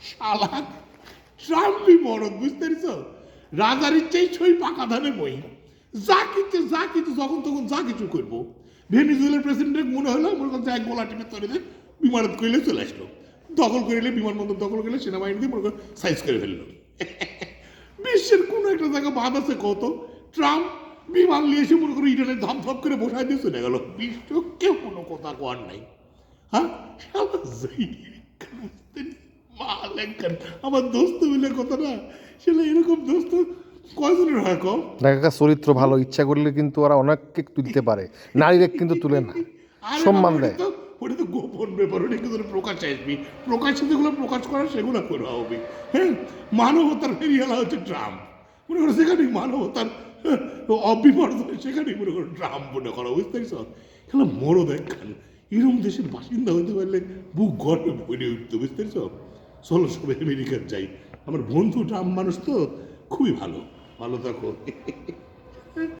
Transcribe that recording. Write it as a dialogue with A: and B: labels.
A: শালা ট্রাম্পই মরদ বুঝতে পারছ? রাজার ইচ্ছেই ছই পাকা ধানে বই। যা কিছু যা কিছু, যখন তখন যা কিছু করব। ভেনিজুয়েলার প্রেসিডেন্টের মনে হলো, মনে করছে, এক গোলা টিপে তরে দেয় বিমানত করলে চলে আসলো। দখল করলে বিমানবন্দর দখল করলে, সেনাবাহিনী দিয়ে মনে করো সাইজ করে ফেলল। বিশ্বের কোনো একটা জায়গা বাদ আছে কত? ট্রাম্প বিমান নিয়ে এসে মনে করো ইটানের ধাপ ধাপ করে বসাই দিয়ে চলে গেল। বিশ্ব কেউ কোনো কথা কোয়ার নাই। হ্যাঁ? মালেকান। আমার দোস্ত মিলে কথা না সেটা এরকম দোস্ত কয়জনের হয় কম
B: দেখা চরিত্র ভালো ইচ্ছা করলে কিন্তু ওরা অনেককে তুলতে পারে। নারীরা কিন্তু তুলে না সম্মান দেয়।
A: ওটা তো গোপন ব্যাপার ওটা কিন্তু প্রকাশ আসবি। যেগুলো প্রকাশ করার সেগুলো করা হবে। হ্যাঁ? মানবতার ফেরিয়ালা হচ্ছে ট্রাম্প। মনে করো সেখানেই মানবতার হ্যাঁ, অবিবর্তন সেখানেই মনে করো ট্রাম্প মনে করো বুঝতে পারছ? খেলা মরো দেখান দেশের বাসিন্দা হতে পারলে বুক গর্বে ভরে উঠতো বুঝতে পারছ? চলো সবাই আমেরিকার যাই। আমার বন্ধু ট্রাম্প মানুষ তো খুবই ভালো। ভালো থাকো।